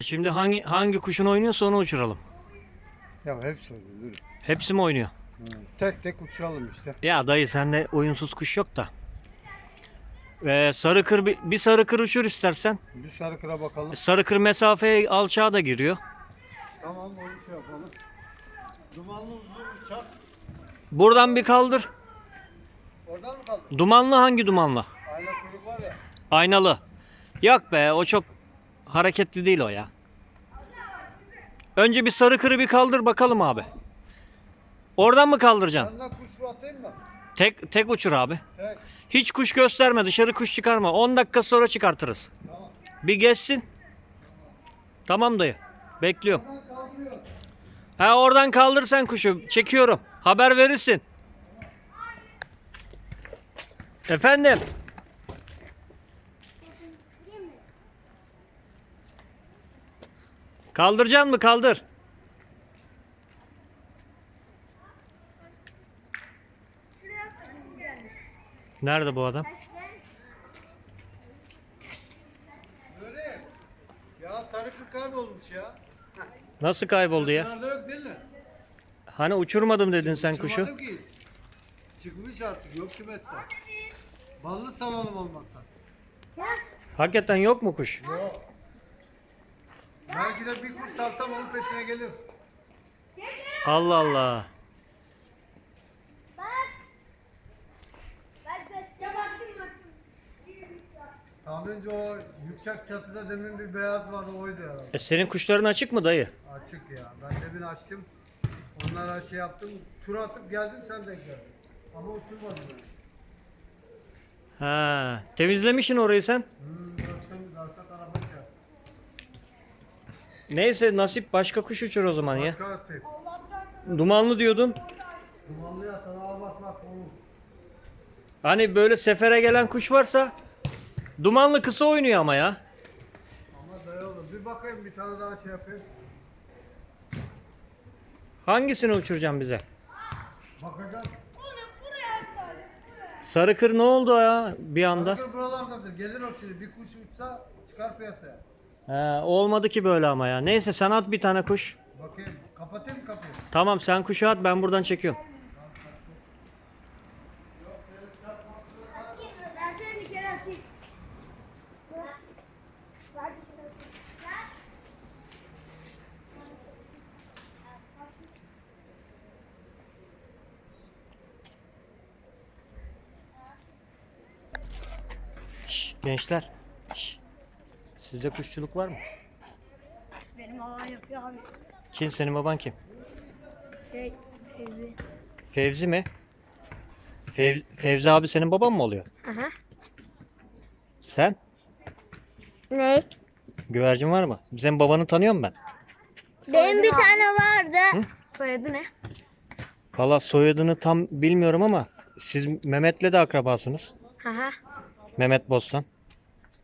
Şimdi hangi hangi kuşun oynuyorsa onu uçuralım. Ya hepsi dur. Hepsi mi oynuyor? Hı. Tek tek uçuralım işte. Ya dayı sende oyunsuz kuş yok da. Ee, sarı kır bir, bir sarı kır uçur istersen. Bir sarı kıra bakalım. Sarı kır mesafeye alçağa da giriyor. Tamam onu şey yapalım. Dumanlı uzun uçak. Buradan bir kaldır. Oradan mı kaldı? Dumanlı hangi dumanlı? Ayna kuyruk var ya. Aynalı. Yok be o çok hareketli değil o ya. Önce bir sarı kırı bir kaldır bakalım abi. Oradan mı kaldıracaksın? Yanına kuş atayım mı? Tek tek uçur abi. Tek. Hiç kuş gösterme dışarı kuş çıkarma. 10 dakika sonra çıkartırız. Tamam. Bir geçsin. Tamam dayı. Bekliyorum. Ha oradan kaldır sen kuşu. Çekiyorum. Haber verirsin. Efendim. Kaldıracaksın mı? Kaldır. Nerede bu adam? Öyle. Ya sarı kır kaybolmuş ya. Nasıl kayboldu ya? Bunlarda yok değil mi? Hani uçurmadım dedin sen kuşu. Uçurmadım ki hiç. Çıkmış artık yok kümeste. Ballı salalım olmazsa. Hakikaten yok mu kuş? Yok. Belki de bir kuş salsam onun peşine gelir. Allah Allah. Tahminimce o yüksek çatıda demin bir beyaz vardı oydu herhalde. E senin kuşların açık mı dayı? Açık ya. Ben demin açtım. Onlara şey yaptım. Tur atıp geldim sen de geldin. Ama uçurmadım yani. Ha, temizlemişsin orayı sen. Hmm, Neyse nasip başka kuş uçur o zaman ya. Başka atayım. Dumanlı diyordun. Dumanlı yatağa bak bak oğlum. Hani böyle sefere gelen kuş varsa dumanlı kısa oynuyor ama ya. Ama dayı oğlum. Bir bakayım bir tane daha şey yapayım. Hangisini uçuracağım bize? Bakacağım. Sarı kır ne oldu ya bir anda? Bakır buralardadır. Gelir o şimdi. Bir kuş uçsa çıkar piyasaya. He, olmadı ki böyle ama ya. Neyse sen at bir tane kuş. Bakayım. Kapatayım mı kapıyı? Tamam sen kuşu at ben buradan çekiyorum. Versene bir kere atayım. Ver bir kere atayım. Şş, gençler. Sizde kuşçuluk var mı? Benim babam yapıyor abi. Kim senin baban kim? Şey, evde. Fevzi mi? Fev, Fevzi abi senin baban mı oluyor? Aha. Sen? Ne? Güvercin var mı? Senin babanı tanıyorum ben. Benim bir tane vardı. Soyadı ne? Valla soyadını tam bilmiyorum ama siz Mehmet'le de akrabasınız. Aha. Mehmet Bostan.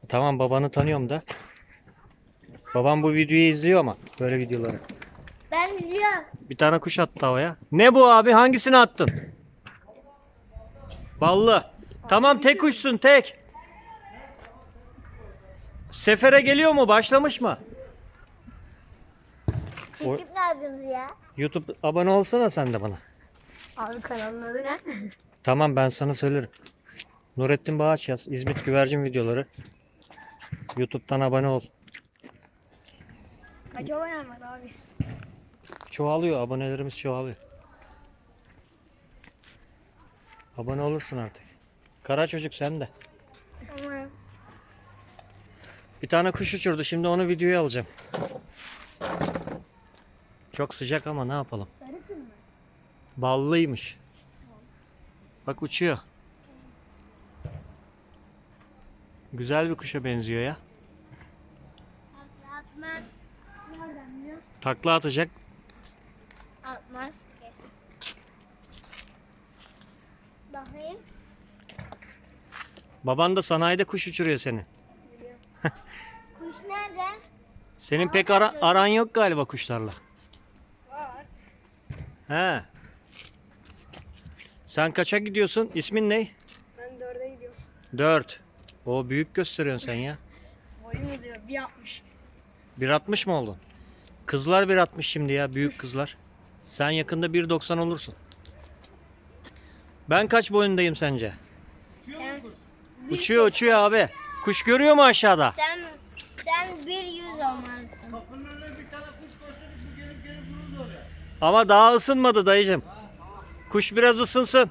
Tamam babanı tanıyorum da. Babam bu videoyu izliyor ama böyle videoları. Ben biliyorum. Bir tane kuş attı havaya. Ne bu abi? Hangisini attın? Ballı. Tamam tek kuşsun tek. Sefere geliyor mu? Başlamış mı? Çekip ne yapıyorsunuz ya? YouTube abone olsana sen de bana. Abi kanalın adı ne? Tamam ben sana söylerim. Nurettin Bağaç yaz. İzmit güvercin videoları. YouTube'dan abone ol. Kaç abone var abi? Çoğalıyor. Abonelerimiz çoğalıyor. Abone olursun artık. Kara çocuk sen de. Ama Bir tane kuş uçurdu. Şimdi onu videoya alacağım. Çok sıcak ama ne yapalım. sarı kız mı? Ballıymış. Bak uçuyor. Güzel bir kuşa benziyor ya. Atmaz. Nereden biliyor? Takla atacak. Atmaz ki. Bakayım. Baban da sanayide kuş uçuruyor senin. Kuş nerede? Senin pek ara- aran yok galiba kuşlarla. Var. He. Sen kaça gidiyorsun? İsmin ne? Ben dörde gidiyorum. 4. O büyük gösteriyorsun sen ya. Boyum. Bir yapmış. 1.60 mı oldun? Kızlar 1.60 şimdi ya büyük kızlar. Sen yakında 1.90 olursun. Ben kaç boyundayım sence? Sen, Uçuyor uçuyor abi. Kuş görüyor mu aşağıda? sen, sen bir yüz olmalısın. Kapının önüne bir tane kuş koysadık bu gelip gelip dururdu oraya. Ama daha ısınmadı dayıcım. Kuş biraz ısınsın.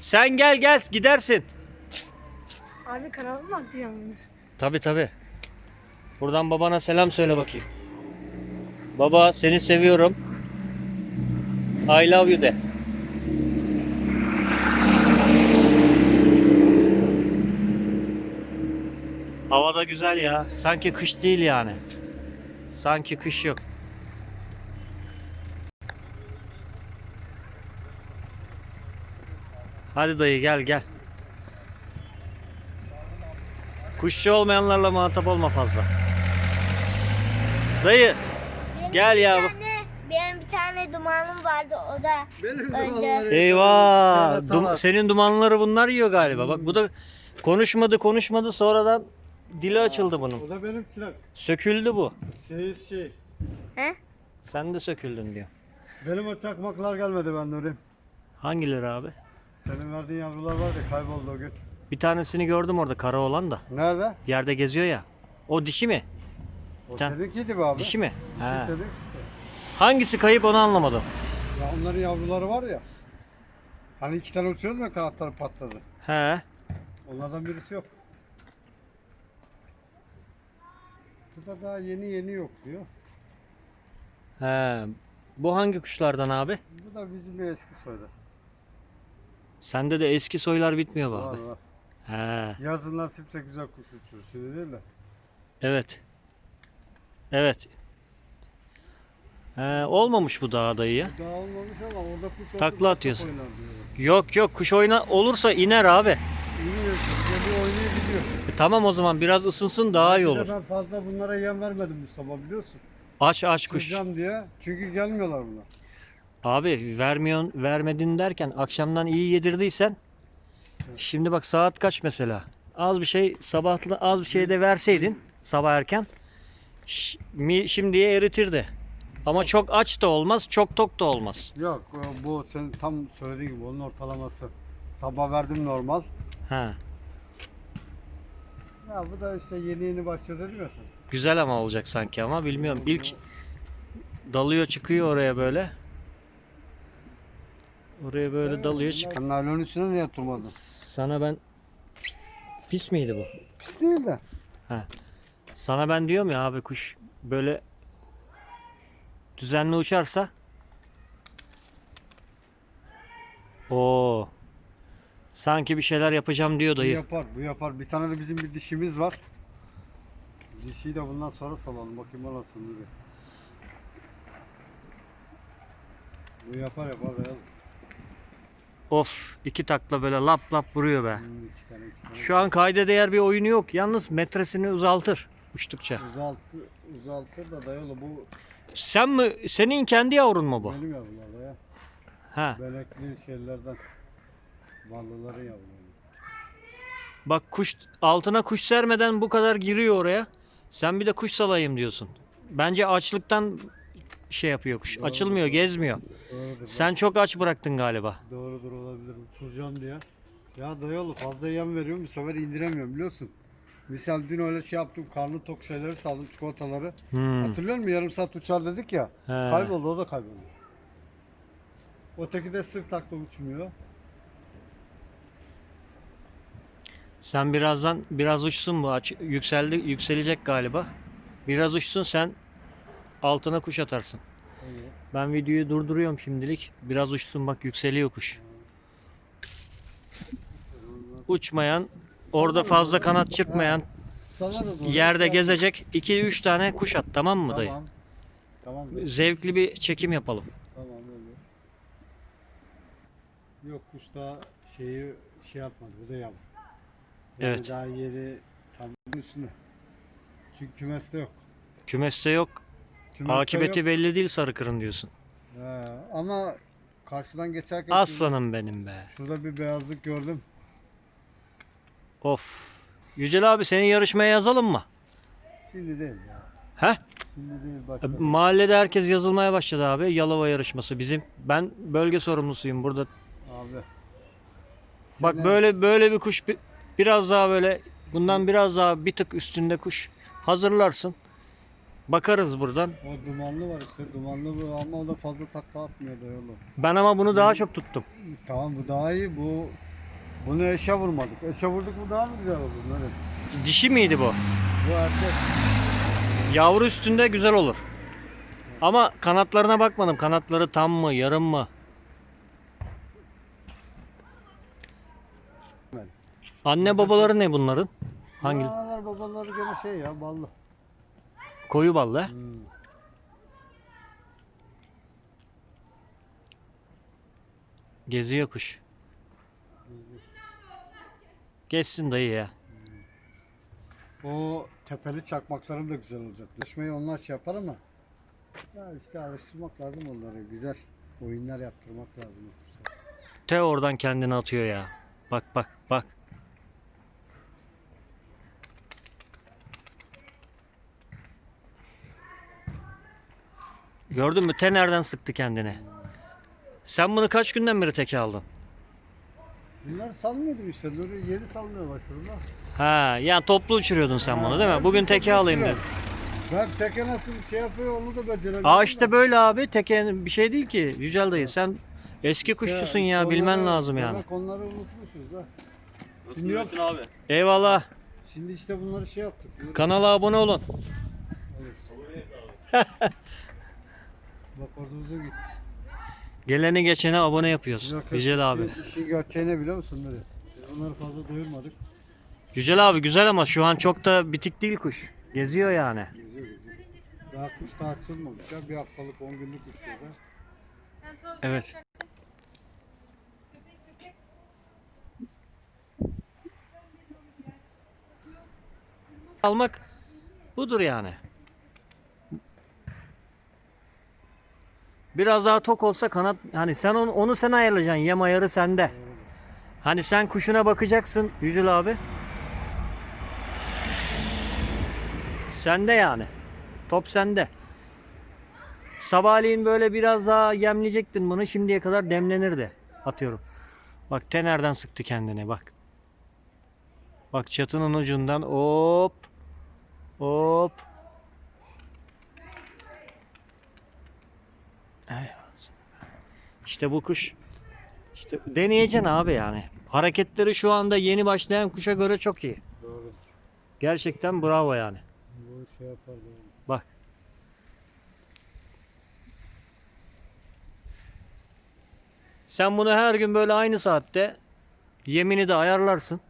Sen gel gel gidersin. Abi kanalı mı aktıracaksın? Tabi tabi. Buradan babana selam söyle bakayım. Baba seni seviyorum. I love you de. Hava da güzel ya. Sanki kış değil yani. Sanki kış yok. Hadi dayı gel gel. Kuşçu olmayanlarla muhatap olma fazla. Dayı gel ya. Bir tane, benim bir tane dumanım vardı o da. Benim dumanları- Eyvah. Dum- senin dumanları bunlar yiyor galiba. Bak bu da konuşmadı konuşmadı sonradan dili açıldı bunun. O da benim çırak. Söküldü bu. Şey şey. He? Sen de söküldün diyor. Benim o çakmaklar gelmedi ben Nuri'm. Hangileri abi? Senin verdiğin yavrular var ya kayboldu o gün. Bir tanesini gördüm orada kara olan da. Nerede? Yerde geziyor ya. O dişi mi? O Sen- seninkiydi be abi. Dişi mi? Dişi He. senin. Hangisi kayıp onu anlamadım. Ya onların yavruları var ya. Hani iki tane uçuyordu da kanatları patladı. He. Onlardan birisi yok. Bu da daha yeni yeni yok diyor. He. Bu hangi kuşlardan abi? Bu da bizim bir eski soyda. Sende de eski soylar bitmiyor be Var abi. var. He. Yazın nasipse güzel kuş uçurur. Şimdi değil de. Evet. Evet. He, olmamış bu daha dayı ya. Daha olmamış ama orada kuş olsa Takla atıyorsun. çok oynar diyorlar. Yok yok kuş oyna olursa iner abi. İniyor, geliyor oynayabiliyor. E, tamam o zaman biraz ısınsın daha iyi Bir de olur. Ben fazla bunlara yem vermedim bu sabah biliyorsun. Aç aç kuş. Uçuracağım diye. Çünkü gelmiyorlar bunlar. Abi vermiyorsun vermedin derken akşamdan iyi yedirdiysen şimdi bak saat kaç mesela? Az bir şey sabahla az bir şey de verseydin sabah erken şimdiye eritirdi. Ama çok aç da olmaz, çok tok da olmaz. Yok bu senin tam söylediğin gibi onun ortalaması. Sabah verdim normal. Ha. Ya bu da işte yeni yeni başladı sen. Güzel ama olacak sanki ama bilmiyorum. İlk dalıyor çıkıyor oraya böyle. Oraya böyle dalıyor çık. Sen naylon üstüne niye oturmadın? Sana ben pis miydi bu? Pis değil de. Sana ben diyorum ya abi kuş böyle düzenli uçarsa o sanki bir şeyler yapacağım diyor Bu dayı. yapar, bu yapar. Bir tane de bizim bir dişimiz var. Dişiyi de bundan sonra salalım. Bakayım o nasıl bir. Bu yapar yapar beyaz. Of iki takla böyle lap lap vuruyor be. Hmm, iki tane iki tane. Şu an kayda değer bir oyunu yok. Yalnız metresini uzaltır uçtukça. Uzaltı, uzaltır da dayalı bu Sen mi senin kendi yavrun mu bu? benim yavrular ya. Ha. Benekli şeylerden. Ballıların yavruları. Bak kuş altına kuş sermeden bu kadar giriyor oraya. Sen bir de kuş salayım diyorsun. Bence açlıktan şey yapıyor kuş. Doğru. Açılmıyor, gezmiyor. Doğrudur. Sen çok aç bıraktın galiba. Doğrudur olabilir. Uçuracağım diye. Ya dayalı fazla yem veriyorum bu sefer indiremiyorum biliyorsun. Misal dün öyle şey yaptım karnı tok şeyleri saldım çikolataları. Hmm. Hatırlıyor musun yarım saat uçar dedik ya. He. Kayboldu o da kayboldu. Öteki de sırt takla uçmuyor. Sen birazdan biraz uçsun bu aç yükseldi yükselecek galiba. Biraz uçsun sen altına kuş atarsın. Evet. Ben videoyu durduruyorum şimdilik. Biraz uçsun bak yükseliyor kuş. Uçmayan, orada fazla kanat çırpmayan, yerde gezecek 2-3 tane kuş at tamam mı dayı? Tamam. Tamam. Zevkli bir çekim yapalım. Tamam olur. Yok kuş daha şeyi şey yapmadı. Bu da yavru. Yani Evet. Daha yeri tam üstünde. Çünkü kümeste yok. Kümeste yok. Kümeste Akıbeti yok. belli değil sarı kırın diyorsun. He, ama karşıdan geçerken Aslanım benim be. şurada bir beyazlık gördüm. Of. Yücel abi seni yarışmaya yazalım mı? Şimdi değil ya. Heh. Şimdi değil bak. E, Mahallede herkes yazılmaya başladı abi. Yalova yarışması bizim. Ben bölge sorumlusuyum burada. Abi. Bak böyle böyle bir kuş bi- biraz daha böyle bundan biraz daha bir tık üstünde kuş hazırlarsın. Bakarız buradan. O dumanlı var işte dumanlı bu ama o da fazla takla atmıyor da yolu. Ben ama bunu daha çok tuttum. Tamam bu daha iyi bu bunu eşe vurmadık. Eşe vurduk bu daha mı güzel olur böyle? Dişi miydi bu? Bu erkek. Yavru üstünde güzel olur. Ama kanatlarına bakmadım. Kanatları tam mı, yarım mı? Anne babaları ne bunların? Hangi? Analar babaları gene şey ya ballı. Koyu ballı. he? Hmm. Geziyor kuş. Geçsin dayı ya. O tepeli çakmaklarım da güzel olacak. Düşmeyi onlar şey yapar ama ya işte alıştırmak lazım onları. Güzel oyunlar yaptırmak lazım. Te oradan kendini atıyor ya. Bak bak bak. Gördün mü? Te nereden sıktı kendini? Sen bunu kaç günden beri teke aldın? Bunlar salmıyordum işte. Nuri yeni salmaya başladılar. Ha, yani toplu uçuruyordun sen bunu değil Ha, mi? Bugün hepsi teke toplu alayım uçuyor. dedim. Ben teke nasıl şey yapıyor onu da beceremiyorum. Aa işte da. böyle abi teke bir şey değil ki. Yücel dayı sen eski İşte- kuşçusun işte ya bilmen onları- lazım yani. Demek onları unutmuşuz ha. Nasıl Şimdi yok. Abi? Eyvallah. Şimdi işte bunları şey yaptık. Kanala abone olun. Bak orada git. Geleni geçene abone yapıyoruz. Yok, Yücel abi. işin- gerçeğini biliyor musun Nuri? Biz bunları fazla doyurmadık. Yücel abi güzel ama şu an çok da bitik değil kuş. Geziyor yani. Geziyor geziyor. Daha kuş da açılmamış ya. Bir haftalık 10 günlük uçuyor da. Evet. Almak budur yani. Biraz daha tok olsa kanat hani sen onu, onu sen ayarlayacaksın. Yem ayarı sende. Hani sen kuşuna bakacaksın Yücel abi. Sende yani. Top sende. Sabahleyin böyle biraz daha yemleyecektin bunu şimdiye kadar demlenirdi. Atıyorum. Bak te nereden sıktı kendine bak. Bak çatının ucundan hop hop. İşte bu kuş. İşte deneyeceksin abi yani. Hareketleri şu anda yeni başlayan kuşa göre çok iyi. Doğru. Gerçekten bravo yani. Bu şey yapar. doğru. Bak. Sen bunu her gün böyle aynı saatte yemini de ayarlarsın.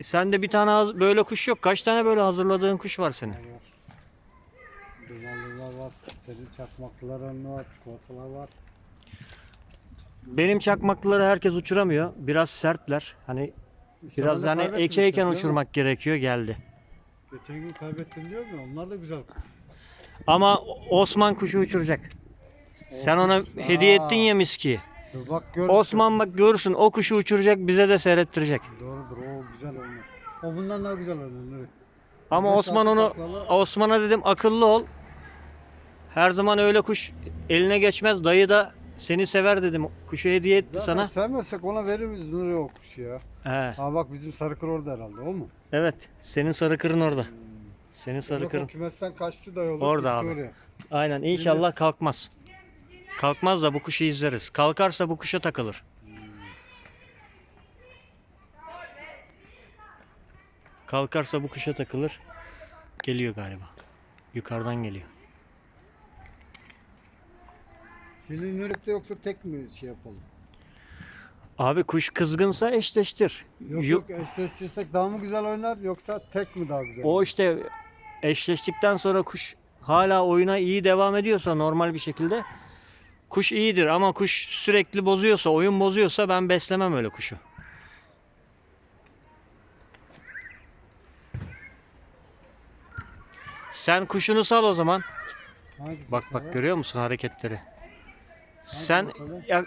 E sen de bir tane böyle kuş yok. Kaç tane böyle hazırladığın kuş var senin? Senin çakmaklıların var. Çikolatalar var. Benim çakmaklıları herkes uçuramıyor. Biraz sertler. Hani İşte biraz hani kaybettim ekeyken işte, değil mi? uçurmak gerekiyor geldi. Geçen gün kaybettim diyor mu? Onlar da güzel kuş. Ama Osman kuşu uçuracak. Sen ona hediye Aa. ettin ya miski. Dur bak gör. Osman bak görürsün o kuşu uçuracak bize de seyrettirecek. Doğrudur o güzel oynar. O bundan daha güzel. Nuri. Ama Osman onu Osman'a dedim akıllı ol. Her zaman öyle kuş eline geçmez. Dayı da seni sever dedim. Kuşu hediye etti Zaten sana. sevmezsek ona veririz Nuri o kuşu ya. He, Ha bak bizim sarıkır orada herhalde o mu? evet. Senin sarı kırın orada. Senin sarı Yok, o kırın. kümesten kaçtı da yolu. Orada gitti abi. oraya. Aynen. İnşallah kalkmaz. Kalkmaz da bu kuşu izleriz. Kalkarsa bu kuşa takılır. Kalkarsa bu kuşa takılır. Geliyor galiba. Yukarıdan geliyor. Şimdi Nuri'de yoksa tek mi şey yapalım? Abi kuş kızgınsa eşleştir. Yok Yok- yok eşleştirsek daha mı güzel oynar yoksa tek mi daha güzel? O işte eşleştikten sonra kuş hala oyuna iyi devam ediyorsa normal bir şekilde kuş iyidir ama kuş sürekli bozuyorsa, oyun bozuyorsa ben beslemem öyle kuşu. Sen kuşunu sal o zaman. Hangisi Bak sana? bak görüyor musun hareketleri? Sen ya,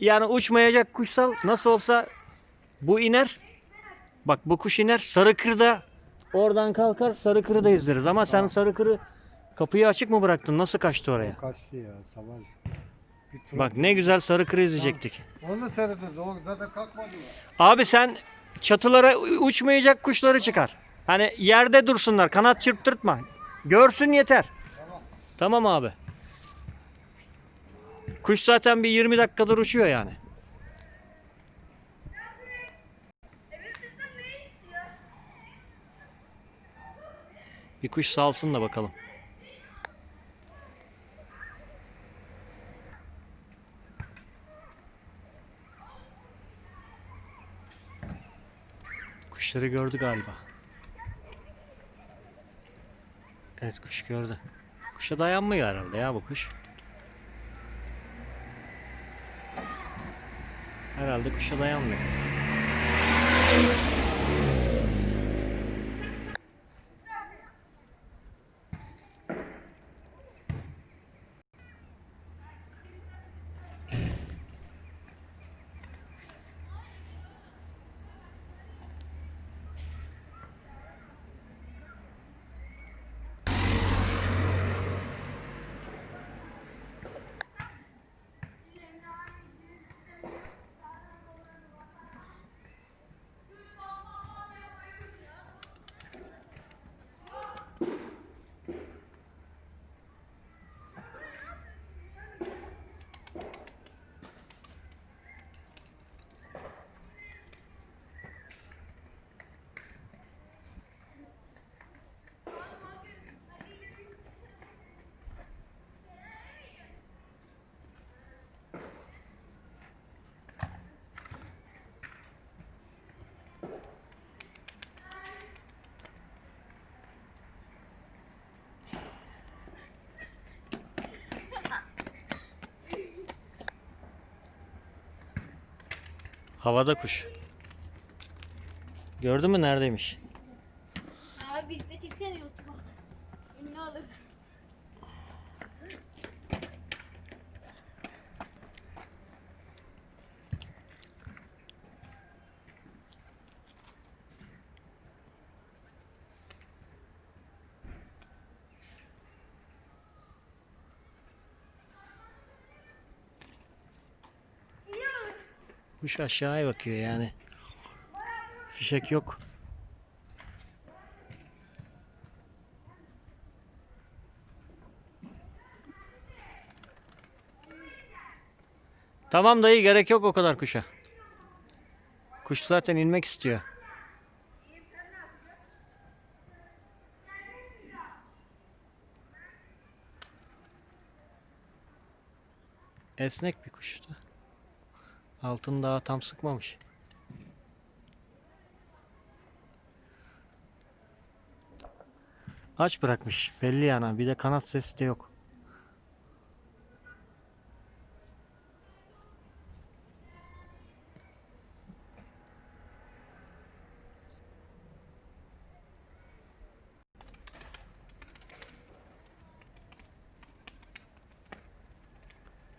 yani uçmayacak kuş sal nasıl olsa bu iner. Bak bu kuş iner. Sarı kırda Oradan kalkar sarı kırı da izleriz ama sen sarı kırı kapıyı açık mı bıraktın? Nasıl kaçtı oraya? Kaçtı ya sabah. Bir tur Bak ne güzel sarı kırı izleyecektik. Onu da seyrederiz. O zaten kalkmadı ya. Abi sen çatılara u- uçmayacak kuşları çıkar. Hani yerde dursunlar. Kanat çırptırtma. Görsün yeter. Tamam. Tamam abi. Kuş zaten bir 20 dakikadır uçuyor yani. Bir kuş salsın da bakalım. Kuşları gördü galiba. Evet kuş gördü. Kuşa dayanmıyor herhalde ya bu kuş. Herhalde kuşa dayanmıyor. Havada kuş. Gördün mü neredeymiş? Abi biz de çeksene YouTube'a. Ünlü oluruz. Kuş aşağıya bakıyor yani. Fişek yok. Tamam dayı gerek yok o kadar kuşa. Kuş zaten inmek istiyor. Esnek bir kuştu. Altını daha tam sıkmamış. Aç bırakmış belli yani bir de kanat sesi de yok.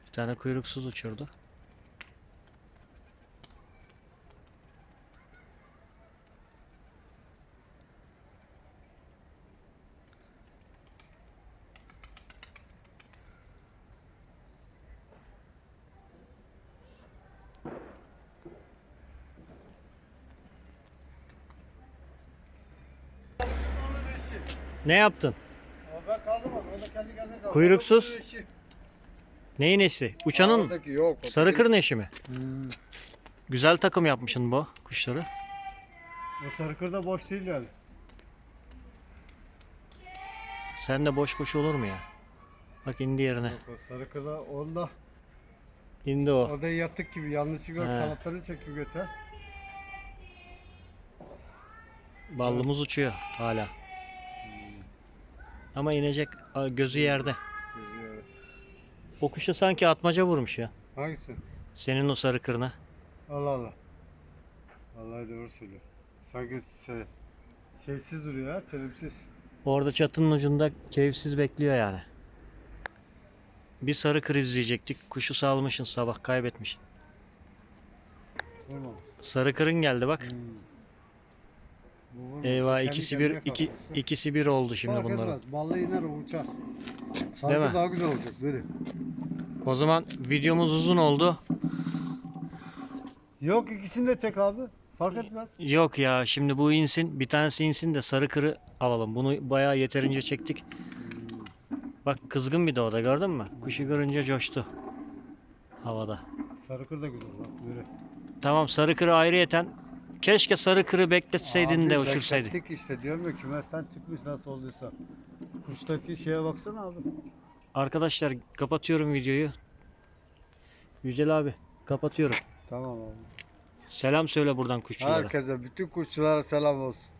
Bir tane kuyruksuz uçurdu. Ne yaptın? Ama ben kaldım ama o da kendi kendine kaldı. Kuyruksuz. Eşi. Neyin eşi? Uçanın Oradaki yok. sarı kırın eşi mi? Hmm. Güzel takım yapmışsın bu kuşları. O sarı kır da boş değil yani. Sen de boş kuş olur mu ya? Bak indi yerine. Yok, o sarı kır da onda. İndi o. Orada yattık gibi yanlışlıkla He. kanatlarını çekip götür. Ballımız uçuyor hala. Ama inecek gözü yerde. Gözüyor. O kuşa sanki atmaca vurmuş ya. Hangisi? Senin o sarı kırına. Allah Allah. Vallahi doğru söylüyor. Sanki şey, şeysiz duruyor ya, çelimsiz. Orada çatının ucunda keyifsiz bekliyor yani. Bir sarı kır izleyecektik. Kuşu salmışsın sabah kaybetmişsin. Sarı kırın geldi bak. Hmm. Vurmadı. Eyvah Kendi ikisi kendine bir iki, kalkmıştı. ikisi bir oldu şimdi Fark bunların. etmez. Ballı iner o uçar. Değil mi? Sarkı daha güzel olacak böyle. O zaman videomuz uzun oldu. Yok ikisini de çek abi. Fark etmez. Yok ya şimdi bu insin bir tanesi insin de sarı kırı alalım. Bunu bayağı yeterince çektik. Bak kızgın bir de o da gördün mü? Kuşu görünce coştu. Havada. Sarı kır da güzel bak böyle. Tamam sarı kırı ayrıyeten. Keşke sarı kırı bekletseydin de uçursaydın. beklettik işte diyorum ya kümesten çıkmış nasıl olduysa. Kuştaki şeye baksana abi. Arkadaşlar kapatıyorum videoyu. Yücel abi kapatıyorum. Tamam abi. Selam söyle buradan kuşçulara. Herkese bütün kuşçulara selam olsun.